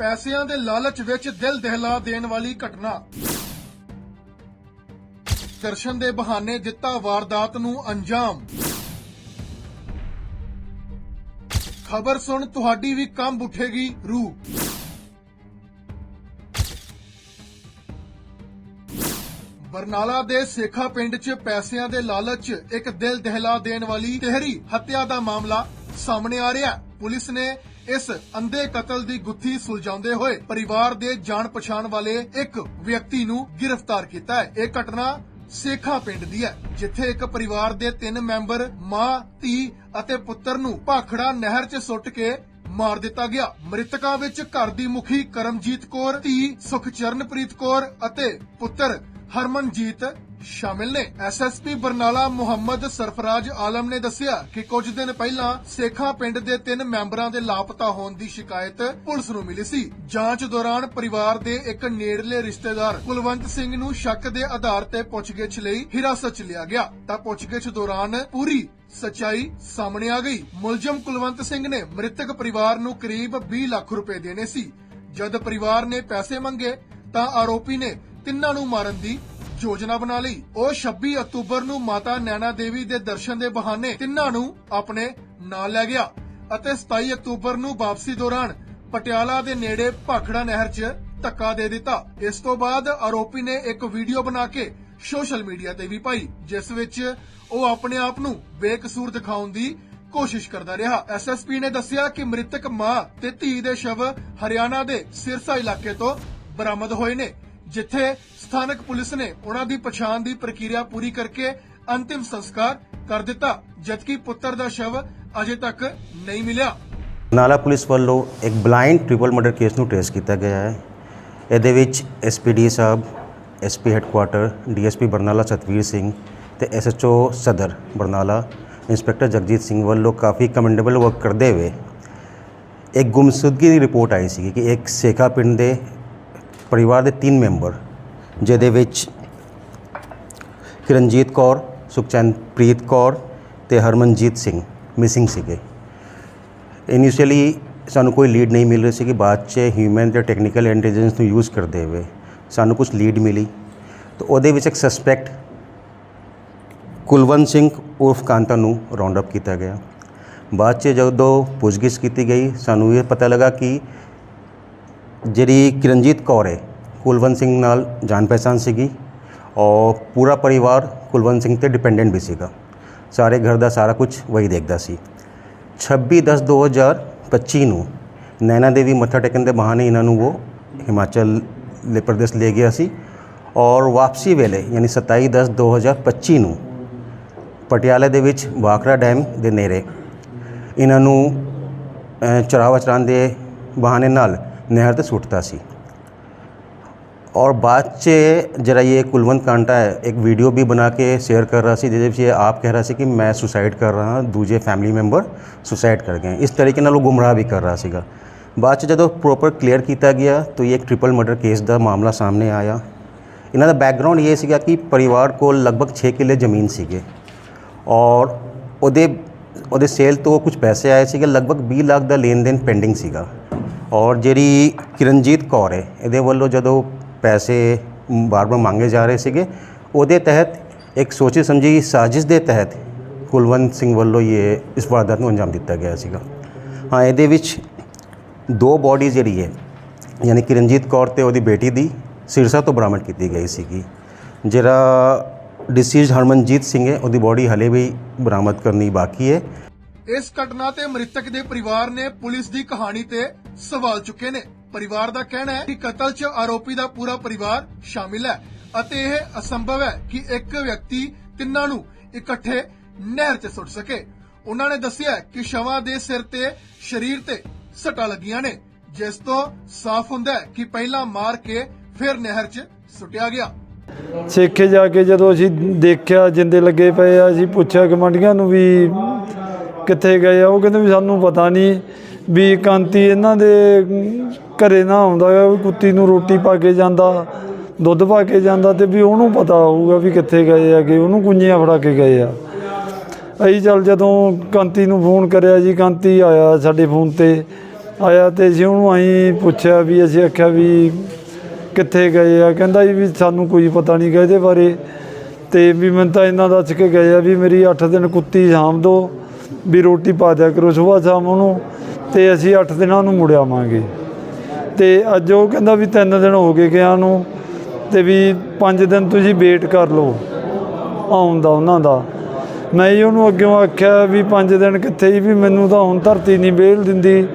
ਪੈਸਿਆਂ ਦੇ ਲਾਲਚ ਵਿੱਚ ਦਿਲ ਦਹਿਲਾ ਦੇਣ ਵਾਲੀ ਘਟਨਾ। ਦਰਸ਼ਨ ਦੇ ਬਹਾਨੇ ਦਿੱਤਾ ਵਾਰਦਾਤ ਨੂੰ ਅੰਜਾਮ। ਖਬਰ ਸੁਣ ਤੁਹਾਡੀ ਵੀ ਕੰਬ ਉੱਠੇਗੀ, ਰੂਹ। ਬਰਨਾਲਾ ਦੇ ਸੇਖਾ ਪਿੰਡ 'ਚ ਪੈਸਿਆਂ ਦੇ ਲਾਲਚ 'ਚ ਇੱਕ ਦਿਲ ਦਹਿਲਾ ਦੇਣ ਵਾਲੀ ਤਹਿਰੀ ਹੱਤਿਆ ਦਾ ਮਾਮਲਾ ਸਾਹਮਣੇ ਆ ਰਿਹਾ। ਪੁਲਿਸ ਨੇ ਇਸ ਅੰਧੇ ਕਤਲ ਦੀ ਗੁੱਥੀ ਸੁਲਝਾਉਂਦੇ ਹੋਏ ਪਰਿਵਾਰ ਦੇ ਜਾਣ ਪਛਾਣ ਵਾਲੇ ਇੱਕ ਵਿਅਕਤੀ ਨੂੰ ਗ੍ਰਿਫਤਾਰ ਕੀਤਾ ਹੈ। ਇਹ ਘਟਨਾ ਸੇਖਾ ਪਿੰਡ ਦੀ ਹੈ, ਜਿੱਥੇ ਇੱਕ ਪਰਿਵਾਰ ਦੇ ਤਿੰਨ ਮੈਂਬਰ ਮਾਂ, ਧੀ ਅਤੇ ਪੁੱਤਰ ਨੂੰ ਭਾਖੜਾ ਨਹਿਰ 'ਚ ਸੁੱਟ ਕੇ ਮਾਰ ਦਿੱਤਾ ਗਿਆ। ਮ੍ਰਿਤਕਾਂ ਵਿੱਚ ਘਰ ਦੀ ਮੁਖੀ ਕਰਮਜੀਤ ਕੌਰ, ਧੀ ਸੁਖਚਰਨਪ੍ਰੀਤ ਕੌਰ ਅਤੇ ਪੁੱਤਰ ਹਰਮਨਜੀਤ ਸ਼ਾਮਿਲ ਨੇ। ਐਸਐਸਪੀ ਬਰਨਾਲਾ ਮੁਹੰਮਦ ਸਰਫਰਾਜ ਆਲਮ ਨੇ ਦੱਸਿਆ ਕਿ ਕੁਝ ਦਿਨ ਪਹਿਲਾਂ ਸੇਖਾ ਪਿੰਡ ਦੇ ਤਿੰਨ ਮੈਂਬਰਾਂ ਦੇ ਲਾਪਤਾ ਹੋਣ ਦੀ ਸ਼ਿਕਾਇਤ ਪੁਲਿਸ ਨੂੰ ਮਿਲੀ ਸੀ। ਜਾਂਚ ਦੌਰਾਨ ਪਰਿਵਾਰ ਦੇ ਇੱਕ ਨੇੜਲੇ ਰਿਸ਼ਤੇਦਾਰ ਕੁਲਵੰਤ ਸਿੰਘ ਨੂੰ ਸ਼ੱਕ ਦੇ ਆਧਾਰ ਤੇ ਪੁੱਛਗਿੱਛ ਲਈ ਹਿਰਾਸਤ 'ਚ ਲਿਆ ਗਿਆ। ਤਾਂ ਪੁੱਛਗਿੱਛ ਦੌਰਾਨ ਪੂਰੀ ਸਚਾਈ ਸਾਹਮਣੇ ਆ ਗਈ। ਮੁਲਜ਼ਮ ਕੁਲਵੰਤ ਸਿੰਘ ਨੇ ਮ੍ਰਿਤਕ ਪਰਿਵਾਰ ਨੂੰ ਕਰੀਬ 20 ਲੱਖ ਰੁਪਏ ਦੇਣੇ ਸੀ। ਜਦ ਪਰਿਵਾਰ ਨੇ ਪੈਸੇ ਮੰਗੇ ਤਾਂ ਆਰੋਪੀ ਨੇ ਤਿੰਨਾਂ ਨੂੰ ਮਾਰਨ ਦੀ ਯੋਜਨਾ ਬਣਾ ਲਈ। ਉਹ 26 ਅਕਤੂਬਰ ਨੂੰ ਮਾਤਾ ਨੈਣਾ ਦੇਵੀ ਦੇ ਦਰਸ਼ਨ ਦੇ ਬਹਾਨੇ ਤਿੰਨਾਂ ਨੂੰ ਆਪਣੇ ਨਾਲ ਲੈ ਗਿਆ ਅਤੇ 27 ਅਕਤੂਬਰ ਨੂੰ ਵਾਪਸੀ ਦੌਰਾਨ ਪਟਿਆਲਾ ਦੇ ਨੇੜੇ ਭਾਖੜਾ ਨਹਿਰ 'ਚ ਧੱਕਾ ਦੇ ਦਿੱਤਾ। ਇਸ ਤੋਂ ਬਾਅਦ ਆਰੋਪੀ ਨੇ ਇੱਕ ਵੀਡੀਓ ਬਣਾ ਕੇ ਸੋਸ਼ਲ ਮੀਡੀਆ ਤੇ ਵੀ ਪਾਈ, ਜਿਸ ਵਿੱਚ ਉਹ ਆਪਣੇ ਆਪ ਨੂੰ ਬੇਕਸੂਰ ਦਿਖਾਉਣ ਦੀ ਕੋਸ਼ਿਸ਼ ਕਰਦਾ ਰਿਹਾ। ਐਸਐਸਪੀ ਨੇ ਦੱਸਿਆ ਕਿ ਮ੍ਰਿਤਕ ਮਾਂ ਤੇ ਧੀ ਦੇ ਸ਼ਵ ਹਰਿਆਣਾ ਦੇ ਸਿਰਸਾ ਇਲਾਕੇ ਤੋਂ ਬਰਾਮਦ ਹੋਏ ਨੇ। ਜਿੱਥੇ ਸਥਾਨਕ ਪੁਲਿਸ ਨੇ ਉਹਨਾਂ ਦੀ ਪਛਾਣ ਦੀ ਪ੍ਰਕਿਰਿਆ ਪੂਰੀ ਕਰਕੇ ਅੰਤਿਮ ਸੰਸਕਾਰ ਕਰ ਦਿੱਤਾ, ਜਦਕਿ ਪੁੱਤਰ ਦਾ ਸ਼ਵ ਅਜੇ ਤੱਕ ਨਹੀਂ ਮਿਲਿਆ। ਨਾਲਾ ਪੁਲਿਸ ਵੱਲੋਂ ਇੱਕ ਬਲਾਈਂਡ ਟ੍ਰਿਪਲ ਮਰਡਰ ਕੇਸ ਨੂੰ ਟ੍ਰੇਸ ਕੀਤਾ ਗਿਆ ਹੈ। ਇਹਦੇ ਵਿੱਚ ਐਸਪੀਡੀ ਸਾਹਿਬ SP headquarter DSP Barnala Satvir Singh ਤੇ ਐਸਐਚਓ ਸਦਰ ਬਰਨਾਲਾ, ਇੰਸਪੈਕਟਰ ਜਗਜੀਤ ਸਿੰਘ ਵੱਲੋਂ ਕਾਫੀ ਕਮੈਂਡੇਬਲ ਵਰਕ ਕਰਦੇ ਹੋਏ ਇੱਕ ਗੁੰਮਸ਼ੁਦਗੀ ਦੀ ਰਿਪੋਰਟ ਆਈ ਸੀ ਕਿ ਇੱਕ ਸੇਖਾ ਪਿੰਡ ਦੇ ਪਰਿਵਾਰ ਦੇ ਤਿੰਨ ਮੈਂਬਰ, ਜਿਹਦੇ ਵਿੱਚ ਕਿਰਨਜੀਤ ਕੌਰ, ਸੁਖਚੈਨਪ੍ਰੀਤ ਕੌਰ ਤੇ ਹਰਮਨਜੀਤ ਸਿੰਘ ਮਿਸਿੰਗ ਸੀਗੇ। ਇਨੀਸ਼ੀਅਲੀ ਸਾਨੂੰ ਕੋਈ ਲੀਡ ਨਹੀਂ ਮਿਲ ਰਹੀ ਸੀ ਕਿ ਬਾਅਦ 'ਚ ਹਿਊਮਨ ਤੇ ਟੈਕਨੀਕਲ ਇੰਟੈਲੀਜੈਂਸ ਨੂੰ ਯੂਜ਼ ਕਰਦੇ ਹੋਏ ਸਾਨੂੰ ਕੁਝ ਲੀਡ ਮਿਲੀ। ਤਾਂ ਉਹਦੇ ਵਿੱਚ ਇੱਕ ਸਸਪੈਕਟ ਕੁਲਵੰਤ ਸਿੰਘ ਉਰਫ ਕਾਂਤਾ ਨੂੰ ਰਾਉਂਡ ਅਪ ਕੀਤਾ ਗਿਆ। ਬਾਅਦ 'ਚ ਜਦੋਂ ਪੁੱਛਗਿੱਛ ਕੀਤੀ ਗਈ, ਸਾਨੂੰ ਇਹ ਪਤਾ ਲੱਗਾ ਕਿ ਜਿਹੜੀ ਕਿਰਨਜੀਤ ਕੌਰ ਹੈ ਕੁਲਵੰਤ ਸਿੰਘ ਨਾਲ ਜਾਣ ਪਛਾਣ ਸੀਗੀ ਔਰ ਪੂਰਾ ਪਰਿਵਾਰ ਕੁਲਵੰਤ ਸਿੰਘ ਤੇ ਡਿਪੈਂਡੈਂਟ ਵੀ ਸੀਗਾ। ਸਾਰੇ ਘਰ ਦਾ ਸਾਰਾ ਕੁਝ ਵਹੀ ਦੇਖਦਾ ਸੀ। 26/10/2025 ਨੂੰ ਨੈਣਾ ਦੇਵੀ ਮੱਥਾ ਟੇਕਣ ਦੇ ਬਹਾਨੇ ਇਹਨਾਂ ਨੂੰ ਉਹ ਹਿਮਾਚਲ ਲੇ ਪ੍ਰਦੇਸ਼ ਲੈ ਗਿਆ ਸੀ ਔਰ ਵਾਪਸੀ ਵੇਲੇ ਯਾਨੀ 27/10/2025 ਨੂੰ ਪਟਿਆਲੇ ਦੇ ਵਿੱਚ ਵਾਕਰਾ ਡੈਮ ਦੇ ਨੇੜੇ ਇਹਨਾਂ ਨੂੰ ਅ, ਚਰਾਵਾ ਚਰਾਉਣ ਦੇ ਬਹਾਨੇ ਨਾਲ ਨਹਿਰ ਤੇ ਸੁੱਟਤਾ ਸੀ और बाद से जरा ये कुलवंत कांटा है एक वीडियो भी बना के शेयर कर रहा सी ਜਿਹਦੇ ਵਿੱਚ ਇਹ ਆਪ ਕਹਿ ਰਿਹਾ ਸੀ ਕਿ ਮੈਂ ਸੁਸਾਈਡ ਕਰ ਰਹਾ ਹਾਂ ਦੂਜੇ ਫੈਮਿਲੀ ਮੈਂਬਰ ਸੁਸਾਈਡ ਕਰ ਗਏ ਇਸ ਤਰੀਕੇ ਨਾਲ ਉਹ ਗੁੰਮਰਾਹ ਵੀ ਕਰ ਰਹਾ ਸੀਗਾ ਬਾਅਦ ਚ ਜਦੋਂ ਪ੍ਰੋਪਰ ਕਲੀਅਰ ਕੀਤਾ ਗਿਆ ਤਾਂ ਇਹ ਇੱਕ ਟ੍ਰਿਪਲ ਮਰਡਰ ਕੇਸ ਦਾ ਮਾਮਲਾ ਸਾਹਮਣੇ ਆਇਆ ਇਹਨਾਂ ਦਾ ਬੈਕਗ੍ਰਾਉਂਡ ਇਹ ਸੀਗਾ ਕਿ ਪਰਿਵਾਰ ਕੋਲ ਲਗਭਗ 6 ਕਿੱਲੇ ਜ਼ਮੀਨ ਸੀਗੇ ਔਰ ਉਹਦੇ ਉਹਦੇ ਸੇਲ ਤੋਂ ਕੁਝ ਪੈਸੇ ਆਏ ਸੀਗੇ ਲਗਭਗ 20 ਲੱਖ ਦਾ ਲੈਣ ਦੇਣ ਪੈਂਡਿੰਗ ਸੀਗਾ ਔਰ ਜਿਹੜੀ ਕਿਰਨਜੀਤ ਕੌਰ ਹੈ, ਇਹਦੇ ਵੱਲੋਂ ਜਦੋਂ ਪੈਸੇ ਬਾਰ-ਬਾਰ ਮੰਗੇ ਜਾ ਰਹੇ ਸੀਗੇ, ਉਹਦੇ ਤਹਿਤ ਇੱਕ ਸੋਚੀ ਸਮਝੀ ਸਾਜ਼ਿਸ਼ ਦੇ ਤਹਿਤ ਕੁਲਵੰਤ ਸਿੰਘ ਵੱਲੋਂ ਇਹ ਇਸ ਵਾਰਦਾਤ ਨੂੰ ਅੰਜਾਮ ਦਿੱਤਾ ਗਿਆ ਸੀਗਾ। ਹਾਂ, ਇਹਦੇ ਵਿੱਚ ਦੋ ਬੋਡੀ ਜਿਹੜੀ ਹੈ, ਯਾਨੀ ਕਿਰਨਜੀਤ ਕੌਰ ਤੇ ਉਹਦੀ ਬੇਟੀ ਦੀ ਸਿਰਸਾ ਤੋਂ ਬਰਾਮਦ ਕੀਤੀ ਗਈ ਸੀਗੀ। ਜਿਹੜਾ ਡਿਸੀਜ਼ਡ ਹਰਮਨਜੀਤ ਸਿੰਘ ਹੈ, ਉਹਦੀ ਬੋਡੀ ਹਲੇ ਵੀ ਬਰਾਮਦ ਕਰਨੀ ਬਾਕੀ ਹੈ। ਇਸ ਘਟਨਾ ਤੇ ਮ੍ਰਿਤਕ ਦੇ ਪਰਿਵਾਰ ਨੇ ਪੁਲਿਸ ਦੀ ਕਹਾਣੀ ਤੇ ਸਵਾਲ ਚੁੱਕੇ ਨੇ। ਪਰਿਵਾਰ ਦਾ ਕਹਿਣਾ ਹੈ ਕਿ ਕਤਲ 'ਚ ਆਰੋਪੀ ਦਾ ਪੂਰਾ ਪਰਿਵਾਰ ਸ਼ਾਮਿਲ ਹੈ ਅਤੇ ਇਹ ਅਸੰਭਵ ਹੈ ਕਿ ਇੱਕ ਵਿਅਕਤੀ ਤਿੰਨਾਂ ਨੂੰ ਇਕੱਠੇ ਨਹਿਰ 'ਚ ਸੁੱਟ ਸਕੇ। ਉਹਨਾਂ ਨੇ ਦੱਸਿਆ ਕਿ ਸ਼ਵਾਂ ਦੇ ਸਿਰ ਤੇ ਸਰੀਰ ਤੇ ਸੱਟਾਂ ਲੱਗੀਆਂ ਨੇ, ਜਿਸ ਤੋਂ ਸਾਫ਼ ਹੁੰਦਾ ਹੈ ਕਿ ਪਹਿਲਾਂ ਮਾਰ ਕੇ ਫਿਰ ਨਹਿਰ 'ਚ ਸੁੱਟਿਆ ਗਿਆ। ਸੇਖੇ ਜਾ ਕੇ ਜਦੋਂ ਅਸੀਂ ਦੇਖਿਆ, ਜਿੰਦੇ ਲੱਗੇ ਪਏ ਆ, ਅਸੀਂ ਪੁੱਛਿਆ, ਗਮੰਡੀਆਂ ਨੂੰ ਵੀ ਕਿੱਥੇ ਗਏ ਆ, ਉਹ ਕਹਿੰਦੇ ਵੀ ਸਾਨੂੰ ਪਤਾ ਨਹੀਂ ਵੀ ਕਾਂਤੀ ਇਹਨਾਂ ਦੇ ਘਰੇ ਨਾ ਆਉਂਦਾ ਗਾ, ਵੀ ਕੁੱਤੀ ਨੂੰ ਰੋਟੀ ਪਾ ਕੇ ਜਾਂਦਾ ਦੁੱਧ ਪਾ ਕੇ ਜਾਂਦਾ ਤੇ ਵੀ ਉਹਨੂੰ ਪਤਾ ਹੋਊਗਾ ਵੀ ਕਿੱਥੇ ਗਏ ਆਗੇ ਉਹਨੂੰ ਕੁੰਜੀਆਂ ਫੜਾ ਕੇ ਗਏ ਆ। ਅਸੀਂ ਚੱਲ ਜਦੋਂ ਕਾਂਤੀ ਨੂੰ ਫੋਨ ਕਰਿਆ ਜੀ ਕਾਂਤੀ ਆਇਆ ਸਾਡੇ ਫੋਨ ਤੇ ਆਇਆ ਤੇ ਅਸੀਂ ਉਹਨੂੰ ਆਈ ਪੁੱਛਿਆ ਵੀ ਅਸੀਂ ਆਖਿਆ ਵੀ ਕਿੱਥੇ ਗਏ ਆ ਕਹਿੰਦਾ ਜੀ ਵੀ ਸਾਨੂੰ ਕੋਈ ਪਤਾ ਨਹੀਂ ਗਾ ਇਹਦੇ ਬਾਰੇ ਤੇ ਵੀ ਮੈਨੂੰ ਤਾਂ ਇਹਨਾਂ ਦੱਸ ਕੇ ਗਏ ਆ ਵੀ ਮੇਰੀ 8 ਦਿਨ ਕੁੱਤੀ ਸ਼ਾਮ ਦੋ ਵੀ ਰੋਟੀ ਪਾ ਦਿਆ ਕਰੋ ਸਵੇਰ ਸ਼ਾਮ ਉਹਨੂੰ ਤੇ ਅਸੀਂ 8 ਦਿਨਾਂ ਨੂੰ ਮੁੜ ਆਵਾਂਗੇ। ਤੇ ਅੱਜ ਉਹ ਕਹਿੰਦਾ ਵੀ 3 ਦਿਨ ਹੋ ਗਏ ਗਿਆ ਨੂੰ, ਤੇ ਵੀ 5 ਦਿਨ ਤੁਸੀਂ ਵੇਟ ਕਰ ਲਓ ਆਉਣ ਦਾ, ਉਹਨਾਂ ਦਾ। ਮੈਂ ਜੀ ਉਹਨੂੰ ਅੱਗੇ ਆਖਿਆ ਵੀ 5 ਦਿਨ ਕਿੱਥੇ ਜੀ ਵੀ ਮੈਨੂੰ ਤਾਂ ਹੁਣ ਧਰਤੀ ਨਹੀਂ ਵੇਲ ਦਿੰਦੀ,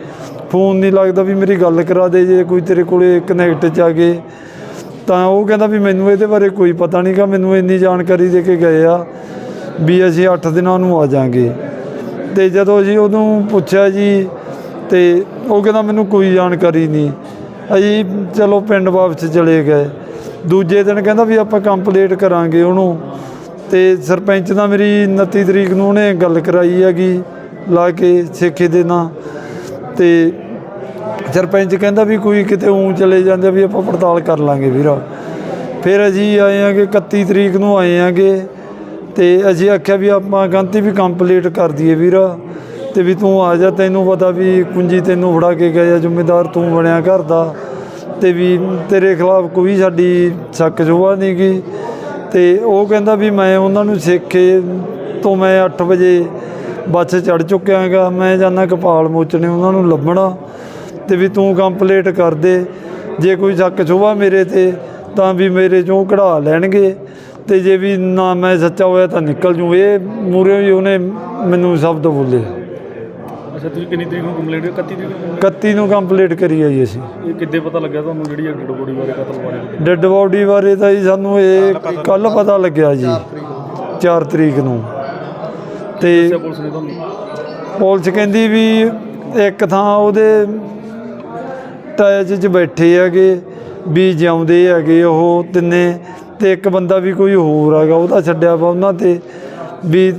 ਫੋਨ ਨਹੀਂ ਲੱਗਦਾ ਵੀ ਮੇਰੀ ਗੱਲ ਕਰਾ ਦੇ ਜੇ ਕੋਈ ਤੇਰੇ ਕੋਲੇ ਕਨੈਕਟ ਚ ਆ ਗਏ। ਤਾਂ ਉਹ ਕਹਿੰਦਾ ਵੀ ਮੈਨੂੰ ਇਹਦੇ ਬਾਰੇ ਕੋਈ ਪਤਾ ਨਹੀਂਗਾ ਮੈਨੂੰ ਇੰਨੀ ਜਾਣਕਾਰੀ ਦੇ ਕੇ ਗਏ ਆ ਵੀ ਅਸੀਂ 8 ਦਿਨਾਂ ਨੂੰ ਆ ਜਾਾਂਗੇ। ਤੇ ਜਦੋਂ ਅਸੀਂ ਉਹਨੂੰ ਪੁੱਛਿਆ ਜੀ ਤੇ ਉਹ ਕਹਿੰਦਾ ਮੈਨੂੰ ਕੋਈ ਜਾਣਕਾਰੀ ਨਹੀਂ। ਅਸੀਂ ਚਲੋ ਪਿੰਡ ਵਾਪਸ ਚਲੇ ਗਏ। ਦੂਜੇ ਦਿਨ ਕਹਿੰਦਾ ਵੀ ਆਪਾਂ ਕੰਪਲੀਟ ਕਰਾਂਗੇ ਉਹਨੂੰ। ਤੇ ਸਰਪੰਚ ਨਾਲ ਮੇਰੀ 29 ਤਰੀਕ ਨੂੰ ਉਹਨੇ ਗੱਲ ਕਰਾਈ ਹੈਗੀ, ਲਾ ਕੇ ਸੇਖੇ ਦੇ ਨਾਂ। ਤੇ ਸਰਪੰਚ ਕਹਿੰਦਾ ਵੀ ਕੋਈ ਕਿਤੇ ਉਂ ਚਲੇ ਜਾਂਦੇ ਵੀ ਆਪਾਂ ਪੜਤਾਲ ਕਰ ਲਾਂਗੇ ਵੀਰਾ। ਫਿਰ ਅਸੀਂ ਆਏ ਆਂਗੇ 31 ਤਰੀਕ ਨੂੰ ਆਏ ਆਂਗੇ ਤੇ ਅਸੀਂ ਆਖਿਆ ਵੀ ਆਪਾਂ ਗੰਤੀ ਵੀ ਕੰਪਲੀਟ ਕਰ ਦਈਏ ਵੀਰਾ। ਤੇ ਵੀ ਤੂੰ ਆ ਜਾ, ਤੈਨੂੰ ਪਤਾ ਵੀ ਕੁੰਜੀ ਤੈਨੂੰ ਫੜਾ ਕੇ ਗਿਆ ਜ਼ਿੰਮੇਦਾਰ ਤੂੰ ਬਣਿਆ ਘਰ ਦਾ ਤੇ ਵੀ ਤੇਰੇ ਖਿਲਾਫ ਕੋਈ ਸਾਡੀ ਸ਼ੱਕ ਸ਼ੁਬਾ ਨਹੀਂ ਗੀ। ਤੇ ਉਹ ਕਹਿੰਦਾ ਵੀ ਮੈਂ ਉਹਨਾਂ ਨੂੰ ਸਿੱਖੇ ਤੋਂ ਮੈਂ 8 ਵਜੇ ਬੱਸ ਚੜ ਚੁੱਕਿਆ ਹੈਗਾ। ਮੈਂ ਜਾਣਾ ਕਪਾਲ ਮੋਚਨੇ ਉਹਨਾਂ ਨੂੰ ਲੱਭਣਾ ਤੇ ਵੀ ਤੂੰ ਕੰਪਲੀਟ ਕਰ ਦੇ। ਜੇ ਕੋਈ ਸ਼ੱਕ ਸ਼ੁਬਾ ਮੇਰੇ ਤੇ, ਤਾਂ ਵੀ ਮੇਰੇ ਚੋਂ ਕਢਾ ਲੈਣਗੇ। ਤੇ ਜੇ ਵੀ ਨਾ ਮੈਂ ਸੱਚਾ ਹੋਇਆ ਤਾਂ ਨਿਕਲ ਜੂ। ਇਹ ਮੂਰੇ ਹੀ ਉਹਨੇ ਮੈਨੂੰ ਸ਼ਬਦ ਬੋਲੇ ਅੱਛਾ ਤੁਸੀਂ ਕਿੰਨੀ ਤਰੀਕ ਨੂੰ ਕੰਪਲੇਂਟ 31 ਤਰੀਕ ਨੂੰ 31 ਨੂੰ ਕੰਪਲੀਟ ਕਰੀ ਆਈ ਅਸੀਂ। ਇਹ ਕਿੱਦੇ ਪਤਾ ਲੱਗਿਆ ਤੁਹਾਨੂੰ ਜਿਹੜੀ ਡੈਡ ਬੋਡੀ ਬਾਰੇ ਕਤਲ ਬਾਰੇ? ਡੈੱਡ ਬਾਡੀ ਬਾਰੇ ਤਾਂ ਜੀ ਸਾਨੂੰ ਇਹ ਕੱਲ ਪਤਾ ਲੱਗਿਆ। ਜੀ। 4 ਤਰੀਕ ਨੂੰ। ਤੇ ਦੱਸਿਆ ਪੁਲਿਸ ਨੇ ਤੁਹਾਨੂੰ? ਪੁਲਿਸ ਕਹਿੰਦੀ ਵੀ ਇੱਕ ਥਾਂ ਉਹਦੇ ਟਾਇਰ 'ਚ ਬੈਠੇ ਹੈਗੇ ਵੀ ਜਿਉਂਦੇ ਹੈਗੇ ਉਹ ਤਿੰਨੇ ਤੇ ਇੱਕ ਬੰਦਾ ਵੀ ਕੋਈ ਹੋਰ ਹੈਗਾ ਉਹਦਾ ਛੱਡਿਆ ਵਾ ਉਹਨਾਂ ਤੇ ਵੀ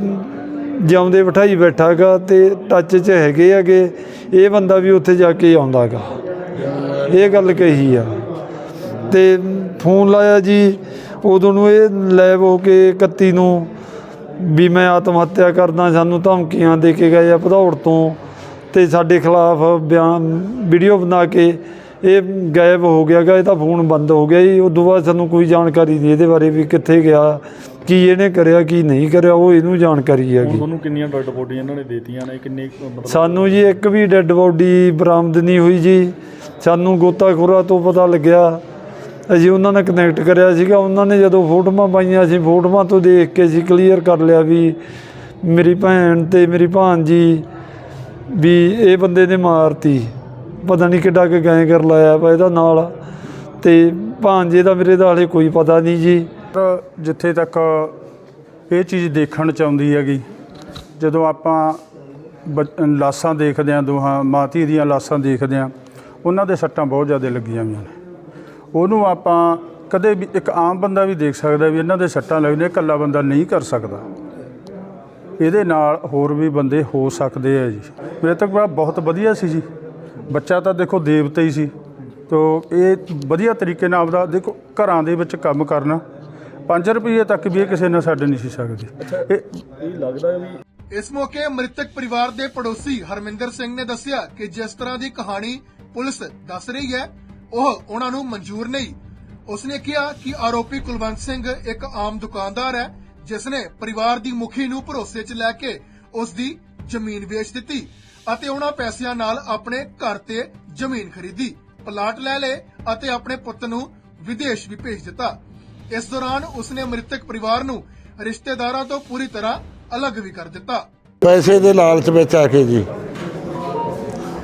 ਜਿਉਂਦੇ ਬਿਠਾਈ ਬੈਠਾ ਹੈਗਾ ਤੇ ਟੱਚ 'ਚ ਹੈਗੇ ਹੈਗੇ ਇਹ ਬੰਦਾ ਵੀ ਉੱਥੇ ਜਾ ਕੇ ਆਉਂਦਾ ਹੈਗਾ ਇਹ ਗੱਲ ਕਹੀ ਆ। ਤੇ ਫੋਨ ਲਾਇਆ ਜੀ, ਉਦੋਂ ਨੂੰ ਇਹ ਲੈਬ ਹੋ ਕੇ 31 ਨੂੰ ਵੀ ਮੈਂ ਆਤਮ ਹੱਤਿਆ ਕਰਦਾ, ਸਾਨੂੰ ਧਮਕੀਆਂ ਦੇ ਕੇ ਗਏ ਆ ਭਦੌੜ ਤੋਂ ਤੇ ਸਾਡੇ ਖਿਲਾਫ ਬਿਆਨ, ਵੀਡੀਓ ਬਣਾ ਕੇ ਇਹ ਗਾਇਬ ਹੋ ਗਿਆ ਗਾ ਤਾਂ ਫੋਨ ਬੰਦ ਹੋ ਗਿਆ ਜੀ। ਉਦੋਂ ਬਾਅਦ ਸਾਨੂੰ ਕੋਈ ਜਾਣਕਾਰੀ ਨਹੀਂ, ਇਹਦੇ ਬਾਰੇ ਵੀ ਕਿੱਥੇ ਗਿਆ। ਕੀ ਇਹਨੇ ਕਰਿਆ ਕੀ ਨਹੀਂ ਕਰਿਆ ਉਹ ਇਹਨੂੰ ਜਾਣਕਾਰੀ ਹੁਣ ਹੈਗੀ। ਤੁਹਾਨੂੰ ਕਿੰਨੀਆਂ ਡੈਡ ਬੋਡੀਆਂ ਇਹਨਾਂ ਨੇ ਦੇਤੀਆਂ ਨੇ? ਕਿੰਨੇ ਕੁ ਮਤਲਬ ਸਾਨੂੰ ਜੀ ਇੱਕ ਵੀ ਡੈੱਡ ਬੋਡੀ ਬਰਾਮਦ ਨਹੀਂ ਹੋਈ ਜੀ। ਸਾਨੂੰ ਗੋਤਾਖੋਰਾਂ ਤੋਂ ਪਤਾ ਲੱਗਿਆ। ਅਸੀਂ ਉਹਨਾਂ ਨਾਲ ਕਨੈਕਟ ਕਰਿਆ ਸੀਗਾ। ਉਹਨਾਂ ਨੇ ਜਦੋਂ ਫੋਟੋਆਂ ਪਾਈਆਂ ਅਸੀਂ ਫੋਟੋਆਂ ਤੋਂ ਦੇਖ ਕੇ ਅਸੀਂ ਕਲੀਅਰ ਕਰ ਲਿਆ ਵੀ ਮੇਰੀ ਭੈਣ ਤੇ ਮੇਰੀ ਭਾਣਜੀ ਵੀ ਇਹ ਬੰਦੇ ਨੇ ਮਾਰਤੀ। ਪਤਾ ਨਹੀਂ ਕਿੱਡਾ ਕੁ ਗੈਂ ਕਰ ਲਾਇਆ ਵਾ ਇਹਦਾ ਨਾਲ। ਤੇ ਭਾਣਜੇ ਦਾ ਮੇਰੇ ਦਾ ਹਲੇ ਕੋਈ ਪਤਾ ਨਹੀਂ ਜੀ। ਜਿੱਥੇ ਤੱਕ ਇਹ ਚੀਜ਼ ਦੇਖਣ ਚ ਆਉਂਦੀ ਹੈਗੀ, ਜਦੋਂ ਆਪਾਂ ਬੱਚ- ਲਾਸ਼ਾਂ ਦੇਖਦੇ ਹਾਂ, ਦੋਹਾਂ ਮਾਤੀ ਦੀਆਂ ਲਾਸ਼ਾਂ ਦੇਖਦੇ ਹਾਂ, ਉਹਨਾਂ ਦੇ ਸੱਟਾਂ ਬਹੁਤ ਜ਼ਿਆਦਾ ਲੱਗੀਆਂ ਹੋਈਆਂ ਨੇ। ਉਹਨੂੰ ਆਪਾਂ ਕਦੇ ਵੀ ਇੱਕ ਆਮ ਬੰਦਾ ਵੀ ਦੇਖ ਸਕਦਾ ਵੀ ਇਹਨਾਂ ਦੇ ਸੱਟਾਂ ਲੱਗਦੀਆਂ ਇਕੱਲਾ ਬੰਦਾ ਨਹੀਂ ਕਰ ਸਕਦਾ। ਇਹਦੇ ਨਾਲ ਹੋਰ ਵੀ ਬੰਦੇ ਹੋ ਸਕਦੇ ਆ ਜੀ। ਮੇਰੇ ਤੱਕ ਬਹੁਤ ਵਧੀਆ ਸੀ ਜੀ। ਬੱਚਾ ਤਾਂ ਦੇਖੋ ਦੇਵਤਾ ਹੀ ਸੀ। ਤੋ ਇਹ ਵਧੀਆ ਤਰੀਕੇ ਨਾਲ ਆਪਦਾ ਦੇਖੋ ਘਰਾਂ ਦੇ ਵਿੱਚ ਕੰਮ ਕਰਨਾ 5 ਰੁਪਏ ਤੱਕ ਵੀ ਇਹ ਕਿਸੇ ਨਾਲ ਛੱਡ ਨਹੀਂ ਸੀ ਸਕਦੀ। ਇਹ ਇਹ ਲੱਗਦਾ ਹੈ ਵੀ ਇਸ ਮੌਕੇ ਮ੍ਰਿਤਕ ਪਰਿਵਾਰ ਦੇ ਪੜੋਸੀ ਹਰਮਿੰਦਰ ਸਿੰਘ ਨੇ ਦੱਸਿਆ ਕਿ ਜਿਸ ਤਰ੍ਹਾਂ ਦੀ ਕਹਾਣੀ ਪੁਲਿਸ ਦੱਸ ਰਹੀ ਹੈ ਉਹ ਉਹਨਾਂ ਨੂੰ ਮਨਜ਼ੂਰ ਨਹੀਂ। ਉਸਨੇ ਕਿਹਾ ਕਿ ਆਰੋਪੀ ਕੁਲਵੰਤ ਸਿੰਘ ਇੱਕ ਆਮ ਦੁਕਾਨਦਾਰ ਹੈ ਜਿਸ ਨੇ ਪਰਿਵਾਰ ਦੀ ਮੁਖੀ ਨੂੰ ਭਰੋਸੇ 'ਚ ਲੈ ਕੇ ਉਸ ਦੀ ਜ਼ਮੀਨ ਵੇਚ ਦਿੱਤੀ ਅਤੇ ਉਹਨਾਂ ਪੈਸਿਆਂ ਨਾਲ ਆਪਣੇ ਘਰ ਤੇ ਜ਼ਮੀਨ ਖਰੀਦੀ ਪਲਾਟ ਲੈ ਲਏ ਅਤੇ ਆਪਣੇ ਪੁੱਤ ਨੂੰ ਵਿਦੇਸ਼ ਵੀ ਭੇਜ ਦਿੱਤਾ। ਇਸ ਦੌਰਾਨ ਉਸਨੇ ਮ੍ਰਿਤਕ ਪਰਿਵਾਰ ਨੂੰ ਰਿਸ਼ਤੇਦਾਰਾਂ ਤੋਂ ਪੂਰੀ ਤਰ੍ਹਾਂ ਅਲੱਗ ਵੀ ਕਰ ਦਿੱਤਾ। ਪੈਸੇ ਦੇ ਲਾਲਚ ਵਿੱਚ ਆ ਕੇ ਜੀ।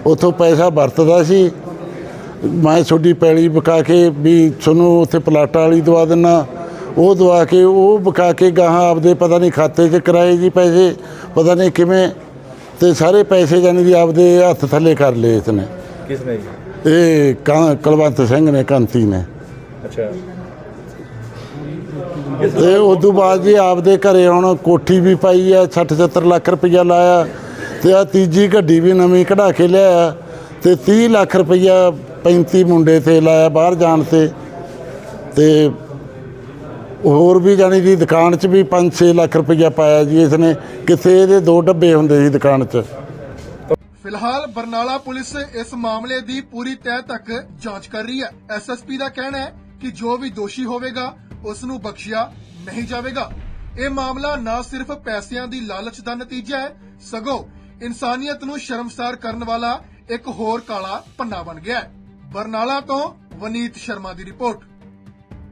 ਉਥੋਂ ਪੈਸਾ ਵਰਤਦਾ ਸੀ। ਮੈਂ ਛੋਡੀ ਪੈਲੀ ਵਿਕਾ ਕੇ ਵੀ ਤੁਹਾਨੂੰ ਉੱਥੇ ਪਲਾਟਾਂ ਵਾਲੀ ਦਵਾ ਦਿੰਨਾ। ਉਹ ਦਵਾ ਕੇ ਉਹ ਵਿਕਾ ਕੇ ਗਾਹਾਂ ਆਪਦੇ ਪਤਾ ਨਹੀਂ ਖਾਤੇ 'ਚ ਕਰਾਏ ਜੀ ਪੈਸੇ ਪਤਾ ਨਹੀਂ ਕਿਵੇਂ। ਤੇ ਸਾਰੇ ਪੈਸੇ ਜਾਨੀ ਦੀ ਆਪਦੇ ਹੱਥ ਥੱਲੇ ਕਰ ਲਏ ਇਸਨੇ। ਕਿਸ ਨੇ ਇਹ ਕਾਂ- ਕੁਲਵੰਤ ਸਿੰਘ ਨੇ ਕੰਤੀ ਨੇ। ਅੱਛਾ। ਤੇ ਉਸ ਤੋਂ ਬਾਅਦ ਜੀ ਆਪਦੇ ਘਰੇ ਹੁਣ ਕੋਠੀ ਵੀ ਪਾਈ ਆ 60 70 ਲੱਖ ਰੁਪਈਆ ਲਾਇਆ ਤੇ ਆ ਤੀਜੀ ਗੱਡੀ ਵੀ ਨਵੀਂ ਕਢਾ ਕੇ ਲਿਆਇਆ ਤੇ 30 ਲੱਖ ਰੁਪਈਆ 35 ਮੁੰਡੇ ਤੇ ਲਾਇਆ ਬਾਹਰ ਜਾਣ ਤੇ। ਤੇ ਹੋਰ ਵੀ ਜਾਣੀ ਦੀ ਦੁਕਾਨ 'ਚ ਵੀ 5-6 ਲੱਖ ਰੁਪਈਆ ਪਾਇਆ ਜੀ, ਇਸਨੇ ਕਿਸੇ ਦੇ ਦੋ ਡੱਬੇ ਹੁੰਦੇ ਸੀ ਦੁਕਾਨ 'ਚ। ਫਿਲਹਾਲ ਬਰਨਾਲਾ ਪੁਲਿਸ ਇਸ ਮਾਮਲੇ ਦੀ ਪੂਰੀ ਤਹਿ ਤੱਕ ਜਾਂਚ ਕਰ ਰਹੀ ਹੈ। ਐਸਐਸਪੀ ਦਾ ਕਹਿਣਾ ਹੈ ਕਿ ਜੋ ਵੀ ਦੋਸ਼ੀ ਹੋਵੇਗਾ ਉਸ ਨੂੰ ਬਖਸ਼ਿਆ ਨਹੀਂ ਜਾਵੇਗਾ। ਇਹ ਮਾਮਲਾ ਨਾ ਸਿਰਫ ਪੈਸਿਆਂ ਦੀ ਲਾਲਚ ਦਾ ਨਤੀਜਾ ਹੈ, ਸਗੋਂ ਇਨਸਾਨੀਅਤ ਨੂੰ ਸ਼ਰਮਸਾਰ ਕਰਨ ਵਾਲਾ ਇੱਕ ਹੋਰ ਕਾਲਾ ਪੰਨਾ ਬਣ ਗਿਆ ਹੈ। ਬਰਨਾਲਾ ਤੋਂ ਵਨੀਤ ਸ਼ਰਮਾ ਦੀ ਰਿਪੋਰਟ।